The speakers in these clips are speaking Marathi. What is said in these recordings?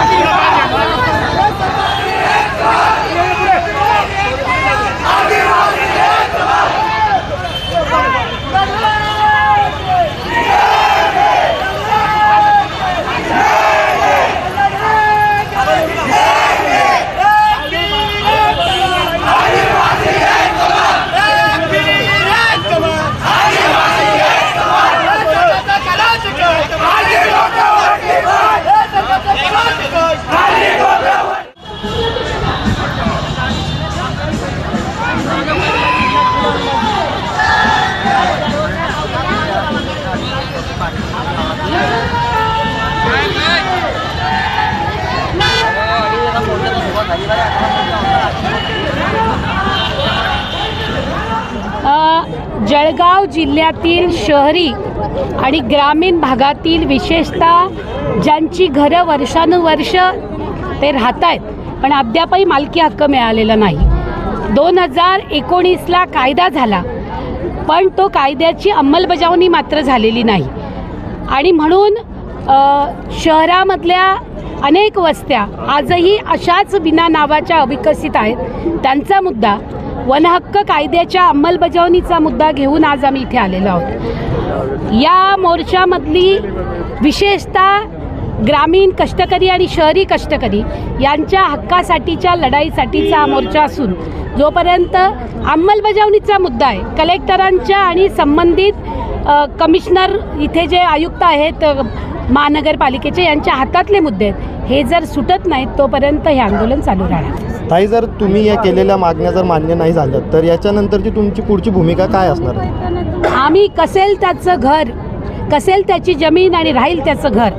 Thank you. जळगाव जिल्ह्यातील शहरी आणि ग्रामीण भागातील विशेषतः ज्यांची घरं वर्षानुवर्ष ते राहत आहेत पण अद्यापही मालकी हक्क मिळालेला नाही. दोन हजार एकोणीसला कायदा झाला पण तो कायद्याची अंमलबजावणी मात्र झालेली नाही. आणि म्हणून शहरामधल्या अनेक वस्त्या आजही अशाच बिना नावाच्या अविकसित आहेत. त्यांचा मुद्दा वनहक्क कायद्याच्या अंमलबजावणीचा मुद्दा घेऊन आज आम्ही इथे आलेलो आहोत. या मोर्चामधली विशेषतः ग्रामीण कष्टकरी आणि शहरी कष्टकरी यांच्या हक्कासाठीच्या लढाईसाठीचा हा मोर्चा असून जोपर्यंत अंमलबजावणीचा मुद्दा आहे कलेक्टरांच्या आणि संबंधित कमिशनर इथे जे आयुक्त आहेत महानगरपालिकेचे यांच्या हातातले मुद्दे आहेत. हे जर सुटत नाहीत तोपर्यंत हे आंदोलन चालू राहणार. ताई जर तुम्ही या केलेल्या मागण्या जर मान्य नाही झाल्या तर याच्यानंतरची तुमची पुढची भूमिका काय असणार? आहे आम्ही कसेल त्याचं घर कसेल त्याची जमीन आणि राहील त्याचं घर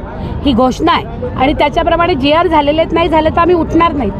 ही घोषणा आहे. आणि त्याच्याप्रमाणे जी आर झालेले आहेत, नाही झालं तर आम्ही उठणार नाहीत.